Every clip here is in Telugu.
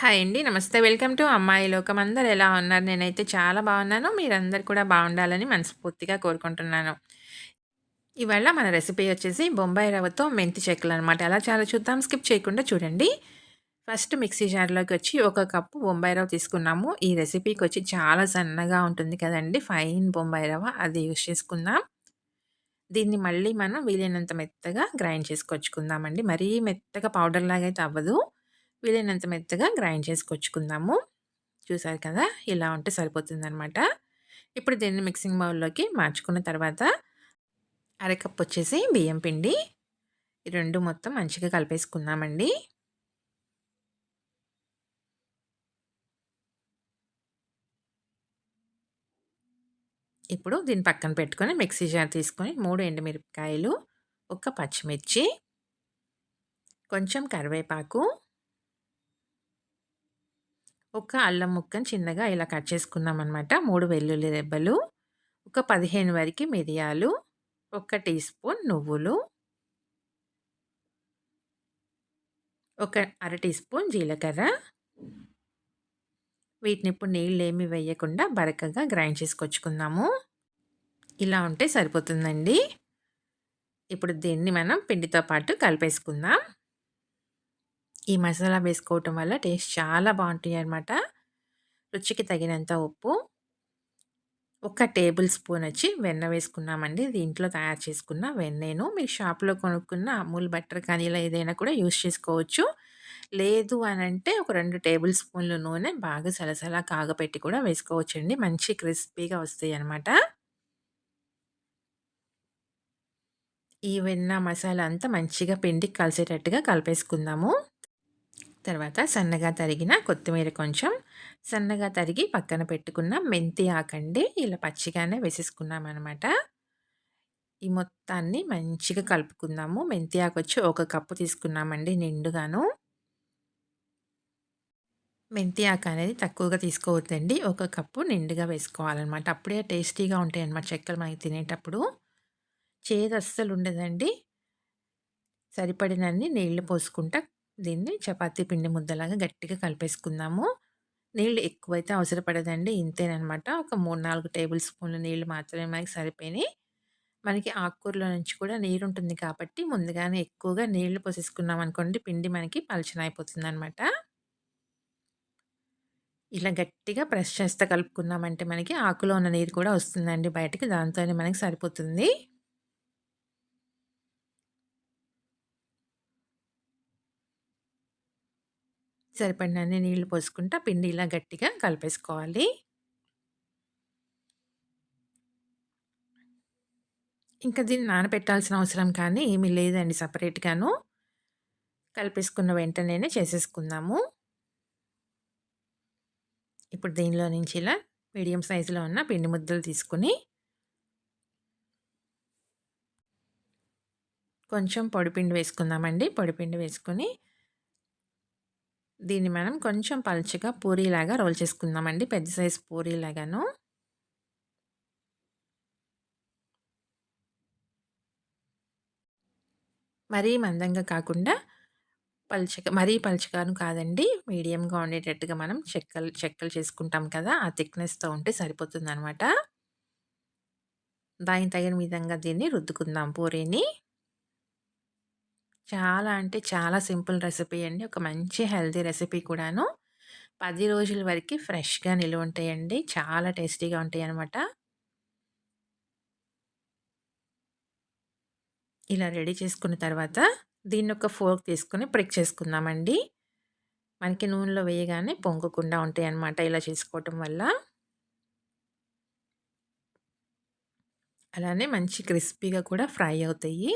హాయ్ అండి. నమస్తే. వెల్కమ్ టు అమ్మాయి లోకం. అందరు ఎలా ఉన్నారు? నేనైతే చాలా బాగున్నాను. మీరందరూ కూడా బాగుండాలని మనస్ఫూర్తిగా కోరుకుంటున్నాను. ఇవాళ మన రెసిపీ వచ్చేసి బొంబాయి రవ్వతో మెంతి చెక్కలు అనమాట ఎలా చాలా చూద్దాం. స్కిప్ చేయకుండా చూడండి. ఫస్ట్ మిక్సీ జార్‌లోకి వచ్చి ఒక కప్పు బొంబాయి రవ్వ తీసుకున్నాము. ఈ రెసిపీకి వచ్చి చాలా సన్నగా ఉంటుంది కదండి ఫైన్ బొంబాయి రవ్వ అది యూజ్ చేసుకుందాం. దీన్ని మళ్ళీ మనం వీలైనంత మెత్తగా గ్రైండ్ చేసుకొచ్చుకుందామండి. మరీ మెత్తగా పౌడర్‌లాగా అయితే అవ్వదు. వీలైనంత మెత్తగా గ్రైండ్ చేసుకొచ్చుకుందాము. చూసారు కదా! ఇలా ఉంటే సరిపోతుందనమాట. ఇప్పుడు దీన్ని మిక్సింగ్ బౌల్‌లోకి మార్చుకున్న తర్వాత అరకప్పు వచ్చేసి బియ్యం పిండి. ఈ రెండు మొత్తం మంచిగా కలిపేసుకుందామండి. ఇప్పుడు దీన్ని పక్కన పెట్టుకొని మిక్సీ జార్ తీసుకొని మూడు ఎండుమిరపకాయలు, ఒక పచ్చిమిర్చి, కొంచెం కరివేపాకు ఒక అల్లం ముక్కను చిన్నగా ఇలా కట్ చేసుకున్నామనమాట. 3 వెల్లుల్లి రెబ్బలు, ఒక 15 వరకు మిరియాలు, ఒక టీ స్పూన్ నువ్వులు, ఒక అర టీ స్పూన్ జీలకర్ర. వీటిని ఇప్పుడు నీళ్ళు ఏమి వేయకుండా బరకగా గ్రైండ్ చేసుకొచ్చుకుందాము. ఇలా ఉంటే సరిపోతుందండి. ఇప్పుడు దీన్ని మనం పిండితో పాటు కలిపేసుకుందాం. ఈ మసాలా వేసుకోవటం వల్ల టేస్ట్ చాలా బాగుంటుంది అనమాట రుచికి తగినంత ఉప్పు. ఒక టేబుల్ స్పూన్ వచ్చి వెన్న వేసుకున్నామండి. ఇది ఇంట్లో తయారు చేసుకున్న వెన్నెను. మీరు షాప్‌లో కొనుక్కున్న అమూల్ బటర్ కానీ ఇలా ఏదైనా కూడా యూజ్ చేసుకోవచ్చు. లేదు అని అంటే ఒక రెండు టేబుల్ స్పూన్‌లు నూనె బాగా సలసలా కాగపెట్టి కూడా వేసుకోవచ్చండి. మంచి క్రిస్పీగా వస్తాయి అన్నమాట ఈ వెన్న మసాలా అంతా మంచిగా పిండికి కలిసేటట్టుగా కలిపేసుకుందాము. తర్వాత సన్నగా తరిగిన కొత్తిమీర కొంచెం, సన్నగా తరిగి పక్కన పెట్టుకున్న మెంతి ఆకండి. ఇలా పచ్చిగానే వేసేసుకున్నామనమాట. ఈ మొత్తాన్ని మంచిగా కలుపుకుందాము. మెంతి ఆకు వచ్చి ఒక కప్పు తీసుకున్నామండి నిండుగాను. మెంతి ఆకు అనేది తక్కువగా తీసుకోవద్దండి. ఒక కప్పు నిండుగా వేసుకోవాలనమాట. అప్పుడే టేస్టీగా ఉంటాయన్నమాట చెక్కలు మనకి తినేటప్పుడు. చేదు అస్సలు ఉండదండి. సరిపడినన్ని నీళ్ళు పోసుకుంటా దీన్ని చపాతీ పిండి ముద్దలాగా గట్టిగా కలిపేసుకుందాము. నీళ్ళు ఎక్కువైతే అవసరపడదండి. ఇంతేనమాట ఒక 3, 4 టేబుల్ స్పూన్ల నీళ్ళు మాత్రమే మనకి సరిపోయినాయి. మనకి ఆకుకూరలో నుంచి కూడా నీరు ఉంటుంది కాబట్టి ముందుగానే ఎక్కువగా నీళ్ళు పోసేసుకున్నామనుకోండి పిండి మనకి పలచన అయిపోతుందనమాట. ఇలా గట్టిగా ప్రెస్ చేస్తే కలుపుకున్నామంటే మనకి ఆకులో ఉన్న నీరు కూడా వస్తుందండి బయటకి దాంతోనే మనకి సరిపోతుంది. సరిపడినన్ని నీళ్ళు పోసుకుంటా పిండి ఇలా గట్టిగా కలిపేసుకోవాలి. ఇంకా దీన్ని నానబెట్టాల్సిన అవసరం కానీ ఏమీ లేదండి సపరేట్గాను కలిపేసుకున్న వెంటనేనే చేసేసుకుందాము. ఇప్పుడు దీనిలో నుంచి ఇలా మీడియం సైజులో ఉన్న పిండి ముద్దలు తీసుకొని కొంచెం పొడిపిండి వేసుకుందామండి. పొడిపిండి వేసుకొని దీన్ని మనం కొంచెం పలుచగా పూరీలాగా రోల్ చేసుకుందామండి. పెద్ద సైజు పూరీలాగాను. మరీ మందంగా కాకుండా పలుచక మరీ పలుచగాను కాదండి. మీడియంగా ఉండేటట్టుగా మనం చెక్కలు చెక్కలు చేసుకుంటాం కదా! ఆ థిక్‌నెస్‌తో ఉంటే సరిపోతుంది అనమాట దానికి తగిన విధంగా దీన్ని రుద్దుకుందాం పూరీని. చాలా అంటే చాలా సింపుల్ రెసిపీ అండి. ఒక మంచి హెల్తీ రెసిపీ కూడాను. పది రోజుల వరకు ఫ్రెష్‌గా నిలువుంటాయండి. చాలా టేస్టీగా ఉంటాయి అన్నమాట ఇలా రెడీ చేసుకున్న తర్వాత దీన్ని ఒక ఫోర్క్ తీసుకొని ప్రిక్ చేసుకుందామండి. మనకి నూనెలో వేయగానే పొంగకుండా ఉంటాయన్నమాట ఇలా చేసుకోవటం వల్ల. అలానే మంచి క్రిస్పీగా కూడా ఫ్రై అవుతాయి.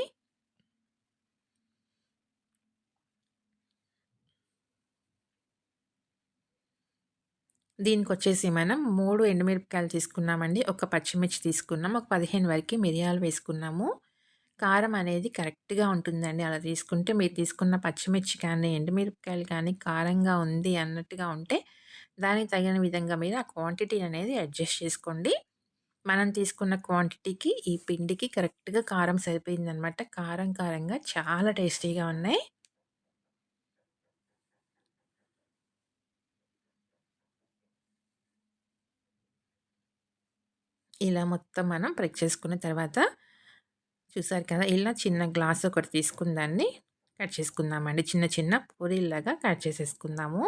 దీనికి వచ్చేసి మనం మూడు ఎండుమిరపకాయలు తీసుకున్నామండి. ఒక పచ్చిమిర్చి తీసుకున్నాం. ఒక 15 వరకి మిరియాలు వేసుకున్నాము. కారం అనేది కరెక్ట్‌గా ఉంటుందండి. అలా తీసుకుంటే మీరు తీసుకున్న పచ్చిమిర్చి కానీ, ఎండుమిరపకాయలు కానీ కారంగా ఉంది అన్నట్టుగా ఉంటే దానికి తగిన విధంగా మీరు ఆ క్వాంటిటీ అనేది అడ్జస్ట్ చేసుకోండి. మనం తీసుకున్న క్వాంటిటీకి ఈ పిండికి కరెక్ట్‌గా కారం సరిపోయిందనమాట. కారం కారంగా చాలా టేస్టీగా ఉన్నాయి. ఇలా మొత్తం మనం ప్రెక్ చేసుకున్న తర్వాత చూసారు కదా! ఇలా చిన్న గ్లాస్ ఒకటి తీసుకున్న దాన్ని కట్ చేసుకుందామండి. చిన్న చిన్న పూరీలాగా కట్ చేసేసుకుందాము.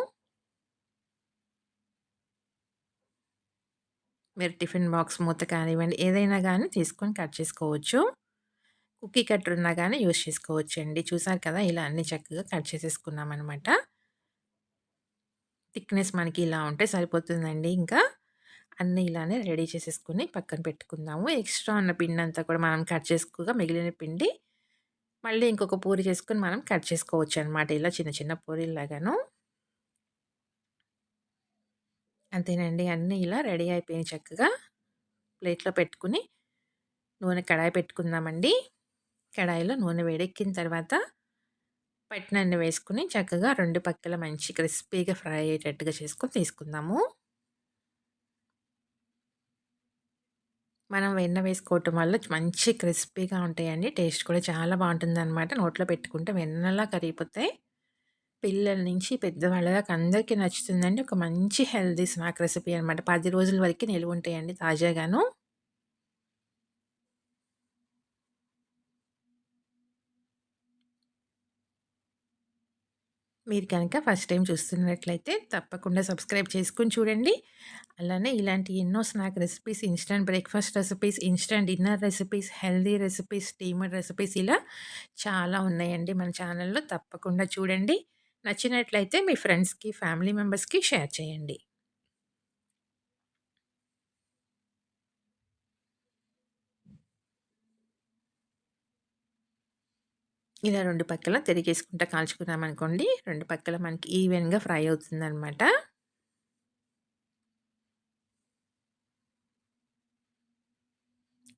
మీరు టిఫిన్ బాక్స్ మూత కానివ్వండి, ఏదైనా కానీ తీసుకొని కట్ చేసుకోవచ్చు. కుక్కీ కట్టర్ ఉన్నా కానీ యూజ్ చేసుకోవచ్చు అండి చూసారు కదా! ఇలా అన్ని చక్కగా కట్ చేసేసుకున్నాం అనమాట థిక్‌నెస్ మనకి ఇలా ఉంటే సరిపోతుందండి ఇంకా. అన్నీ ఇలానే రెడీ చేసేసుకొని పక్కన పెట్టుకుందాము. ఎక్స్‌ట్రా ఉన్న పిండి అంతా కూడా మనం కట్ చేసుకోగా మిగిలిన పిండి మళ్ళీ ఇంకొక పూరి చేసుకుని మనం కట్ చేసుకోవచ్చు అనమాట ఇలా చిన్న చిన్న పూరిలాగాను అంతేనండి. అన్నీ ఇలా రెడీ అయిపోయాయి చక్కగా. ప్లేట్‌లో పెట్టుకుని నూనె కడాయి పెట్టుకుందామండి. కడాయిలో నూనె వేడెక్కిన తర్వాత పట్టినన్ని వేసుకుని చక్కగా రెండు పక్కల మంచి క్రిస్పీగా ఫ్రై అయ్యేటట్టుగా చేసుకొని తీసుకుందాము. మనం వెన్న వేసుకోవటం వల్ల మంచి క్రిస్పీగా ఉంటాయండి. టేస్ట్ కూడా చాలా బాగుంటుంది అనమాట నోట్లో పెట్టుకుంటే వెన్నలా కరిగిపోతాయి. పిల్లల నుంచి పెద్దవాళ్ళ దాకా అందరికీ నచ్చుతుందండి. ఒక మంచి హెల్దీ స్నాక్ రెసిపీ అనమాట. పది రోజుల వరకు నిలువ ఉంటాయండి తాజాగాను. మీరు కనుక ఫస్ట్ టైం చూస్తున్నట్లయితే తప్పకుండా సబ్స్క్రైబ్ చేసుకొని చూడండి. అలానే ఇలాంటి ఎన్నో snack recipes, instant breakfast recipes, instant dinner recipes, healthy recipes, steamer recipes ఇలా చాలా ఉన్నాయండి మన ఛానల్‌లో. తప్పకుండా చూడండి. నచ్చినట్లయితే మీ ఫ్రెండ్స్‌కి, ఫ్యామిలీ మెంబర్స్‌కి షేర్ చేయండి. ఇలా రెండు పక్కల తిరిగేసుకుంటా కాల్చుకున్నామనుకోండి, 2 పక్కల మనకి ఈవెన్‌గా ఫ్రై అవుతుందన్నమాట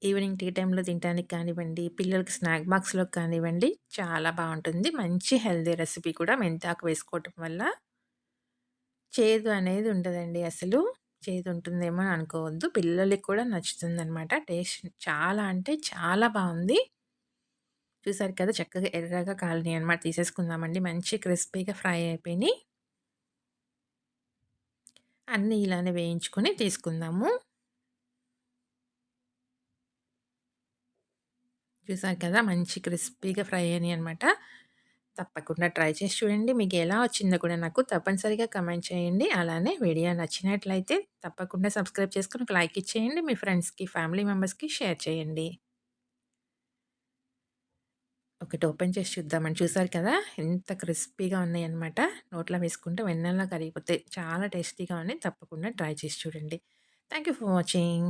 ఈవినింగ్ టీ టైంలో తినడానికి కానివ్వండి, పిల్లలకి స్నాక్ బాక్స్లో కానివ్వండి, చాలా బాగుంటుంది మంచి హెల్దీ రెసిపీ కూడా మెంతాకు వేసుకోవటం వల్ల. చేదు అనేది ఉండదండి అసలు. చేదు ఉంటుందేమో అని అనుకోవద్దు. పిల్లలకి కూడా నచ్చుతుందనమాట. టేస్ట్ చాలా అంటే చాలా బాగుంది చూసారు కదా! చక్కగా ఎర్రగా కాలనీ అనమాట. తీసేసుకుందామండి. మంచి క్రిస్పీగా ఫ్రై అయిపోయినాయి అన్నీ ఇలానే వేయించుకొని తీసుకుందాము. చూసారు కదా! మంచి క్రిస్పీగా ఫ్రై అయినాయనమాట. తప్పకుండా ట్రై చేసి చూడండి. మీకు ఎలా వచ్చిందో కూడా నాకు తప్పనిసరిగా కమెంట్ చేయండి. అలానే వీడియో నచ్చినట్లయితే తప్పకుండా సబ్స్క్రైబ్ చేసుకొని ఒక లైక్ ఇచ్చేయండి. మీ ఫ్రెండ్స్‌కి, ఫ్యామిలీ మెంబర్స్‌కి షేర్ చేయండి. ఒకటి ఓపెన్ చేసి చూద్దామని చూసారు కదా! ఎంత క్రిస్పీగా ఉన్నాయన్నమాట. నోట్లో వేసుకుంటే వెన్నెలా కరిగిపోతాయి. చాలా టేస్టీగా ఉన్నాయి. తప్పకుండా ట్రై చేసి చూడండి. Thank you for watching.